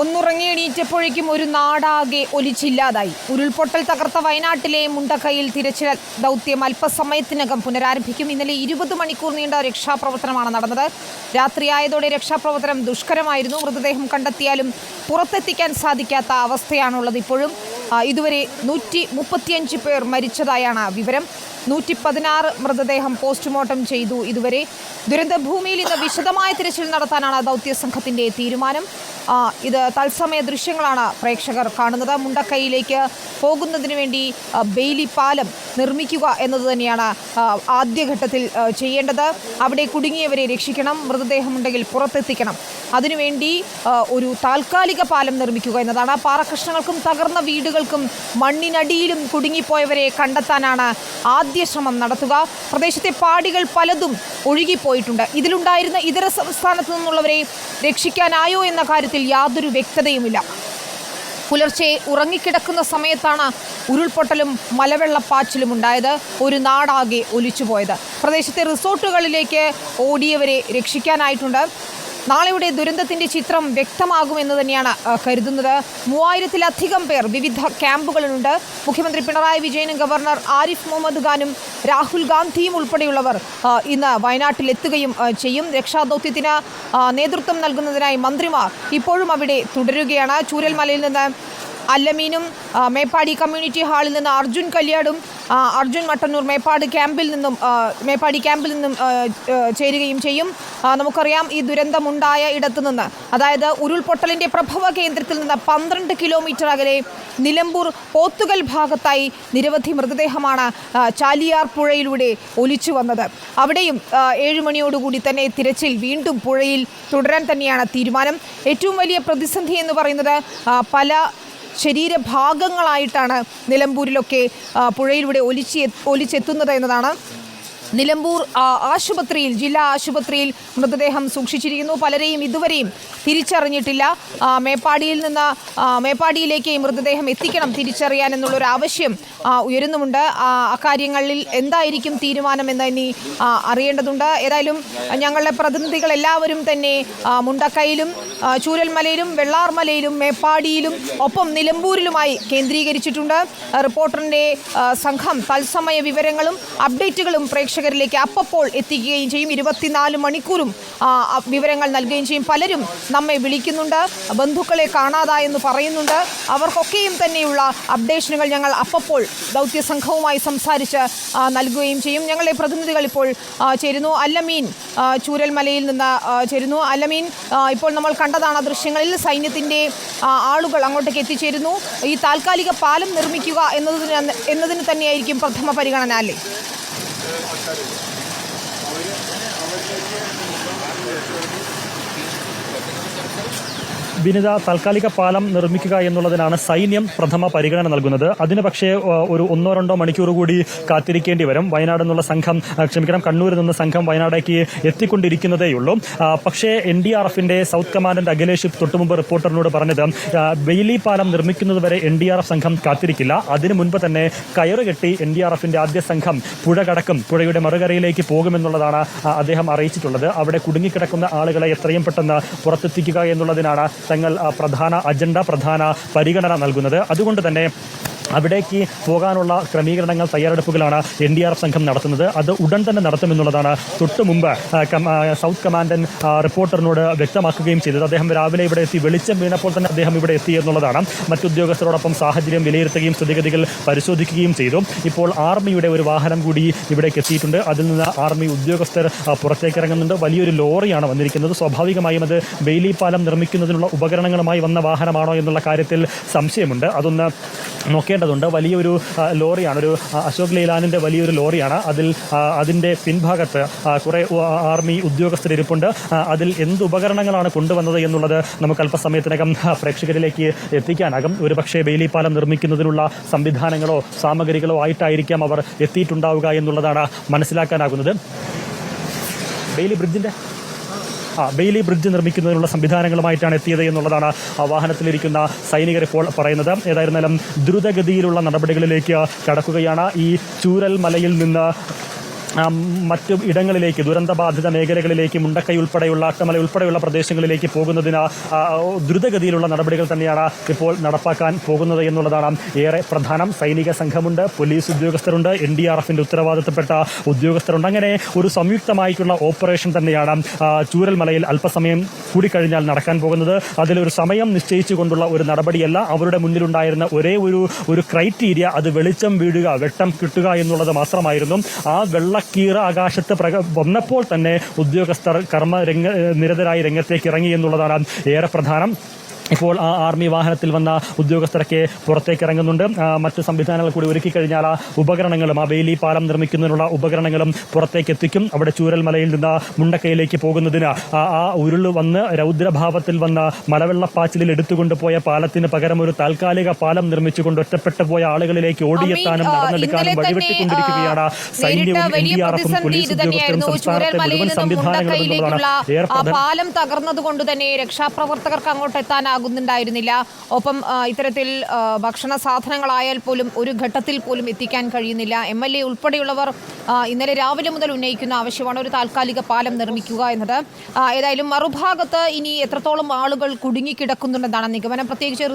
ഒന്നുറങ്ങി എണീറ്റപ്പോഴേക്കും ഒരു നാടാകെ ഒലിച്ചില്ലാതായി. ഉരുൾപൊട്ടൽ തകർത്ത വയനാട്ടിലെ മുണ്ടക്കയിൽ തിരച്ചിൽ ദൗത്യം അല്പസമയത്തിനകം പുനരാരംഭിക്കും. ഇന്നലെ ഇരുപത് മണിക്കൂർ നീണ്ട രക്ഷാപ്രവർത്തനമാണ് നടന്നത്. രാത്രിയായതോടെ രക്ഷാപ്രവർത്തനം ദുഷ്കരമായിരുന്നു. മൃതദേഹം കണ്ടെത്തിയാലും പുറത്തെത്തിക്കാൻ സാധിക്കാത്ത അവസ്ഥയാണുള്ളത് ഇപ്പോഴും. ഇതുവരെ നൂറ്റി മുപ്പത്തിയഞ്ച് പേർ മരിച്ചതായാണ് വിവരം. നൂറ്റി പതിനാറ് മൃതദേഹം പോസ്റ്റ്മോർട്ടം ചെയ്തു ഇതുവരെ. ദുരന്തഭൂമിയിൽ ഇന്ന് വിശദമായ തിരച്ചിൽ നടത്താനാണ് ദൗത്യ സംഘത്തിന്റെ തീരുമാനം. ഇത് തത്സമയ ദൃശ്യങ്ങളാണ് പ്രേക്ഷകർ കാണുന്നത്. മുണ്ടക്കൈയിലേക്ക് പോകുന്നതിന് വേണ്ടി ബെയിലി പാലം നിർമ്മിക്കുക എന്നത് തന്നെയാണ് ആദ്യഘട്ടത്തിൽ ചെയ്യേണ്ടത്. അവിടെ കുടുങ്ങിയവരെ രക്ഷിക്കണം മൃതദേഹമുണ്ടെങ്കിൽ പുറത്തെത്തിക്കണം. അതിനുവേണ്ടി ഒരു താൽക്കാലിക പാലം നിർമ്മിക്കുക എന്നതാണ്. പാറക്കഷ്ണങ്ങൾക്കും തകർന്ന വീടുകൾക്കും മണ്ണിനടിയിലും കുടുങ്ങിപ്പോയവരെ കണ്ടെത്താനാണ് ആദ്യ ശ്രമം നടത്തുക. പ്രദേശത്തെ പാടികൾ പലതും ഒഴുകിപ്പോയിട്ടുണ്ട്. ഇതിലുണ്ടായിരുന്ന ഇതര സംസ്ഥാനത്തു നിന്നുള്ളവരെ രക്ഷിക്കാനായോ എന്ന കാര്യത്തിൽ യാതൊരു വ്യക്തതയുമില്ല. പുലർച്ചെ ഉറങ്ങിക്കിടക്കുന്ന സമയത്താണ് ഉരുൾപൊട്ടലും മലവെള്ളപ്പാച്ചിലും ഉണ്ടായത്. ഒരു നാടാകെ ഒലിച്ചുപോയത്. പ്രദേശത്തെ റിസോർട്ടുകളിലേക്ക് ഓടിയവരെ രക്ഷിക്കാനായിട്ടുണ്ട്. നാളെയുടെ ദുരന്തത്തിന്റെ ചിത്രം വ്യക്തമാകുമെന്ന് തന്നെയാണ് കരുതുന്നത്. മൂവായിരത്തിലധികം പേർ വിവിധ ക്യാമ്പുകളിലുണ്ട്. മുഖ്യമന്ത്രി പിണറായി വിജയനും ഗവർണർ ആരിഫ് മുഹമ്മദ് ഖാനും രാഹുൽ ഗാന്ധിയും ഉൾപ്പെടെയുള്ളവർ ഇന്ന് വയനാട്ടിലെത്തുകയും ചെയ്യും. രക്ഷാദൗത്യത്തിന് നേതൃത്വം നൽകുന്നതിനായി മന്ത്രിമാർ ഇപ്പോഴും അവിടെ തുടരുകയാണ്. ചൂരൽമലയിൽ നിന്ന് അല്ലമീനും മേപ്പാടി കമ്മ്യൂണിറ്റി ഹാളിൽ നിന്ന് അർജുൻ കല്യാടും അർജുൻ മട്ടന്നൂർ മേപ്പാട് ക്യാമ്പിൽ നിന്നും മേപ്പാടി ക്യാമ്പിൽ നിന്നും ചേരുകയും ചെയ്യും. നമുക്കറിയാം ഈ ദുരന്തമുണ്ടായ ഇടത്തു നിന്ന് അതായത് ഉരുൾപൊട്ടലിന്റെ പ്രഭവ കേന്ദ്രത്തിൽ നിന്ന് പന്ത്രണ്ട് കിലോമീറ്റർ അകലെ നിലമ്പൂർ പോത്തുകൽ ഭാഗത്തായി നിരവധി മൃതദേഹമാണ് ചാലിയാർ പുഴയിലൂടെ ഒലിച്ചു വന്നത്. അവിടെയും ഏഴ് മണിയോടുകൂടി തന്നെ തിരച്ചിൽ വീണ്ടും പുഴയിൽ തുടരാൻ തന്നെയാണ് തീരുമാനം. ഏറ്റവും വലിയ പ്രതിസന്ധി എന്ന് പറയുന്നത് പല ശരീരഭാഗങ്ങളായിട്ടാണ് നിലമ്പൂരിലൊക്കെ പുഴയിലൂടെ ഒലിച്ചെ ഒലിച്ചെത്തുന്നത് എന്നതാണ് നിലമ്പൂർ ആശുപത്രിയിൽ ജില്ലാ ആശുപത്രിയിൽ മൃതദേഹം സൂക്ഷിച്ചിരിക്കുന്നു. പലരെയും ഇതുവരെയും തിരിച്ചറിഞ്ഞിട്ടില്ല. മേപ്പാടിയിൽ നിന്ന് മേപ്പാടിയിലേക്ക് മൃതദേഹം എത്തിക്കണം തിരിച്ചറിയാൻ എന്നുള്ളൊരു ആവശ്യം ഉയരുന്നുമുണ്ട്. അക്കാര്യങ്ങളിൽ എന്തായിരിക്കും തീരുമാനമെന്ന് ഇനി അറിയേണ്ടതുണ്ട്. ഏതായാലും ഞങ്ങളുടെ പ്രതിനിധികൾ എല്ലാവരും തന്നെ മുണ്ടക്കയിലും ചൂരൽമലയിലും വെള്ളാർമലയിലും മേപ്പാടിയിലും ഒപ്പം നിലമ്പൂരിലുമായി കേന്ദ്രീകരിച്ചിട്ടുണ്ട്. റിപ്പോർട്ടറിന്റെ സംഘം തത്സമയ വിവരങ്ങളും അപ്ഡേറ്റുകളും പ്രേക്ഷകരിലേക്ക് അപ്പപ്പോൾ എത്തിക്കുകയും ചെയ്യും. ഇരുപത്തിനാല് മണിക്കൂറും വിവരങ്ങൾ നൽകുകയും ചെയ്യും. പലരും നമ്മെ വിളിക്കുന്നുണ്ട് ബന്ധുക്കളെ കാണാതായെന്ന് പറയുന്നുണ്ട്. അവർക്കൊക്കെയും തന്നെയുള്ള അപ്ഡേഷനുകൾ ഞങ്ങൾ അപ്പപ്പോൾ ദൗത്യ സംഘവുമായി സംസാരിച്ച് നൽകുകയും ചെയ്യും. ഞങ്ങളുടെ പ്രതിനിധികൾ ഇപ്പോൾ ചേരുന്നു. അല്ലമീൻ ചൂരൽമലയിൽ നിന്ന് ചേരുന്നു. അല്ലമീൻ ഇപ്പോൾ നമ്മൾ കണ്ടതാണ് ദൃശ്യങ്ങളിൽ സൈന്യത്തിന്റെ ആളുകൾ അങ്ങോട്ടേക്ക് എത്തിച്ചേരുന്നു. ഈ താൽക്കാലിക പാലം നിർമ്മിക്കുക എന്നതിന് എന്നതിന് തന്നെയായിരിക്കും പ്രഥമ പരിഗണന അല്ലേ? started. വിനിത താൽക്കാലിക പാലം നിർമ്മിക്കുക എന്നുള്ളതിനാണ് സൈന്യം പ്രഥമ പരിഗണന നൽകുന്നത്. അതിന് പക്ഷേ ഒരു ഒന്നോ രണ്ടോ മണിക്കൂർ കൂടി കാത്തിരിക്കേണ്ടി വരും. വയനാട് നിന്നുള്ള സംഘം ക്ഷമിക്കണം കണ്ണൂരിൽ നിന്ന് സംഘം വയനാടേക്ക് എത്തിക്കൊണ്ടിരിക്കുന്നതേയുള്ളൂ. പക്ഷേ എൻ ഡി ആർ എഫിന്റെ സൗത്ത് കമാൻഡന്റ് അഖിലേഷ് തൊട്ടുമുമ്പ് റിപ്പോർട്ടറിനോട് പറഞ്ഞത് ബെയിലി പാലം നിർമ്മിക്കുന്നത് വരെ എൻ ഡി ആർ എഫ് സംഘം കാത്തിരിക്കില്ല. അതിനു മുൻപ് തന്നെ കയറുകെട്ടി എൻ ഡി ആർ എഫിന്റെ ആദ്യ സംഘം പുഴ കടക്കും പുഴയുടെ മറുകരയിലേക്ക് പോകുമെന്നുള്ളതാണ് അദ്ദേഹം അറിയിച്ചിട്ടുള്ളത്. അവിടെ കുടുങ്ങിക്കിടക്കുന്ന ആളുകളെ എത്രയും പെട്ടെന്ന് പുറത്തെത്തിക്കുക എന്നുള്ളതിനാണ് ആ, പ്രധാന അജണ്ട പ്രധാന പരിഗണന നൽകുന്നത്. അതുകൊണ്ട് തന്നെ അവിടേക്ക് പോകാനുള്ള ക്രമീകരണങ്ങൾ തയ്യാറെടുപ്പുകളാണ് എൻ ഡി ആർ സംഘം നടത്തുന്നത്. അത് ഉടൻ തന്നെ നടത്തുമെന്നുള്ളതാണ് തൊട്ടു മുമ്പ് സൗത്ത് കമാൻഡൻ റിപ്പോർട്ടറിനോട് വ്യക്തമാക്കുകയും ചെയ്തത്. അദ്ദേഹം രാവിലെ ഇവിടെ എത്തി വെളിച്ചം വീണപ്പോൾ തന്നെ അദ്ദേഹം ഇവിടെ എത്തി എന്നുള്ളതാണ്. മറ്റുദ്യോഗസ്ഥരോടൊപ്പം സാഹചര്യം വിലയിരുത്തുകയും സ്ഥിതിഗതികൾ പരിശോധിക്കുകയും ചെയ്തു. ഇപ്പോൾ ആർമിയുടെ ഒരു വാഹനം കൂടി ഇവിടേക്ക് എത്തിയിട്ടുണ്ട്. അതിൽ നിന്ന് ആർമി ഉദ്യോഗസ്ഥർ പുറത്തേക്ക് ഇറങ്ങുന്നുണ്ട് വലിയൊരു ലോറിയാണ് വന്നിരിക്കുന്നത്. സ്വാഭാവികമായും അത് ബെയിലി പാലം നിർമ്മിക്കുന്നതിനുള്ള ഉപകരണങ്ങളുമായി വന്ന വാഹനമാണോ എന്നുള്ള കാര്യത്തിൽ സംശയമുണ്ട്. അതൊന്ന് നോക്കേണ്ടതുണ്ട് വലിയൊരു ലോറിയാണ്. ഒരു അശോക് ലൈലാനിന്റെ വലിയൊരു ലോറിയാണ്. അതിൽ അതിന്റെ പിൻഭാഗത്ത് കുറെ ആർമി ഉദ്യോഗസ്ഥർ ഇരിപ്പുണ്ട്. അതിൽ എന്ത് ഉപകരണങ്ങളാണ് കൊണ്ടുവന്നത് എന്നുള്ളത് നമുക്ക് അല്പസമയത്തിനകം പ്രേക്ഷകരിലേക്ക് എത്തിക്കാനാകും. ഒരുപക്ഷെ പക്ഷേ പാലം നിർമ്മിക്കുന്നതിനുള്ള സംവിധാനങ്ങളോ സാമഗ്രികളോ ആയിട്ടായിരിക്കാം അവർ എത്തിയിട്ടുണ്ടാവുക എന്നുള്ളതാണ് മനസ്സിലാക്കാനാകുന്നത്. ബെയിലി ബ്രിഡ്ജിന്റെ ബെയിലി ബ്രിഡ്ജ് നിർമ്മിക്കുന്നതിനുള്ള സംവിധാനങ്ങളുമായിട്ടാണ് എത്തിയത് എന്നുള്ളതാണ് വാഹനത്തിലിരിക്കുന്ന സൈനികർ ഇപ്പോൾ പറയുന്നത്. ഏതായിരുന്നാലും ദ്രുതഗതിയിലുള്ള നടപടികളിലേക്ക് കടക്കുകയാണ് ഈ ചൂരൽ മലയിൽ നിന്ന് മറ്റു ഇടങ്ങളിലേക്ക് ദുരന്തബാധിത മേഖലകളിലേക്ക് മുണ്ടക്കൈ ഉൾപ്പെടെയുള്ള അട്ടമല ഉൾപ്പെടെയുള്ള പ്രദേശങ്ങളിലേക്ക് പോകുന്നതിന് ദ്രുതഗതിയിലുള്ള നടപടികൾ തന്നെയാണ് ഇപ്പോൾ നടപ്പാക്കാൻ പോകുന്നത് എന്നുള്ളതാണ് ഏറെ പ്രധാനം. സൈനിക സംഘമുണ്ട് പോലീസ് ഉദ്യോഗസ്ഥരുണ്ട് എൻ ഡി ആർ എഫിന്റെ ഉത്തരവാദിത്തപ്പെട്ട ഉദ്യോഗസ്ഥരുണ്ട്. അങ്ങനെ ഒരു സംയുക്തമായിട്ടുള്ള ഓപ്പറേഷൻ തന്നെയാണ് ചൂരൽമലയിൽ അല്പസമയം കൂടി കഴിഞ്ഞാൽ നടക്കാൻ പോകുന്നത്. അതിലൊരു സമയം നിശ്ചയിച്ചുകൊണ്ടുള്ള ഒരു നടപടിയല്ല. അവരുടെ മുന്നിലുണ്ടായിരുന്ന ഒരേ ഒരു ഒരു ക്രൈറ്റീരിയ അത് വെളിച്ചം വീഴുക വെട്ടം കിട്ടുക എന്നുള്ളത് മാത്രമായിരുന്നു. ആ വെള്ളക്കീറ ആകാശത്ത് പ്രക വന്നപ്പോൾ തന്നെ ഉദ്യോഗസ്ഥർ കർമ്മ രംഗ നിരതരായി രംഗത്തേക്ക് ഇറങ്ങി എന്നുള്ളതാണ് ഏറെ പ്രധാനം. ഇപ്പോൾ ആ ആർമി വാഹനത്തിൽ വന്ന ഉദ്യോഗസ്ഥരൊക്കെ പുറത്തേക്ക് ഇറങ്ങുന്നുണ്ട് മറ്റ് സംവിധാനങ്ങൾ കൂടി ഒരുക്കി കഴിഞ്ഞാൽ ആ ഉപകരണങ്ങളും ആ വേലി പാലം നിർമ്മിക്കുന്നതിനുള്ള ഉപകരണങ്ങളും പുറത്തേക്ക് എത്തിക്കും അവിടെ ചൂരൽമലയിൽ നിന്ന് മുണ്ടക്കയിലേക്ക് പോകുന്നതിന് ആ ഉരുൾ വന്ന് രൗദ്രഭാവത്തിൽ വന്ന മലവെള്ളപ്പാച്ചിലിൽ എടുത്തുകൊണ്ട് പോയ പാലത്തിന് പകരം ഒരു താൽക്കാലിക പാലം നിർമ്മിച്ചുകൊണ്ട് ഒറ്റപ്പെട്ടു പോയ ആളുകളിലേക്ക് ഓടിയെത്താനും നടന്നെടുക്കാനും വഴിവെട്ടിക്കൊണ്ടിരിക്കുകയാണ് സൈന്യവും എൻ ഡി ആർ എഫും പോലീസ് ഉദ്യോഗസ്ഥരും സംസ്ഥാനത്തെ മുഴുവൻ സംവിധാനങ്ങളും ആ പാലം തകർന്നതുകൊണ്ട് തന്നെ രക്ഷാപ്രവർത്തകർക്ക് അങ്ങോട്ട് എത്താനാകുന്നുണ്ടായിരുന്നില്ല ഒപ്പം ഇത്തരത്തിൽ ഭക്ഷണ സാധനങ്ങളായാൽ പോലും ഒരു ഘട്ടത്തിൽ പോലും എത്തിക്കാൻ കഴിയുന്നില്ല. എം എൽ എ ഉൾപ്പെടെയുള്ളവർ ഇന്നലെ രാവിലെ മുതൽ ഉന്നയിക്കുന്ന ആവശ്യമാണ് ഒരു താൽക്കാലിക പാലം നിർമ്മിക്കുക എന്നത്. ഏതായാലും മറുഭാഗത്ത് ഇനി എത്രത്തോളം ആളുകൾ കുടുങ്ങിക്കിടക്കുന്നുണ്ടെന്നാണ് നിഗമനം. പ്രത്യേകിച്ച്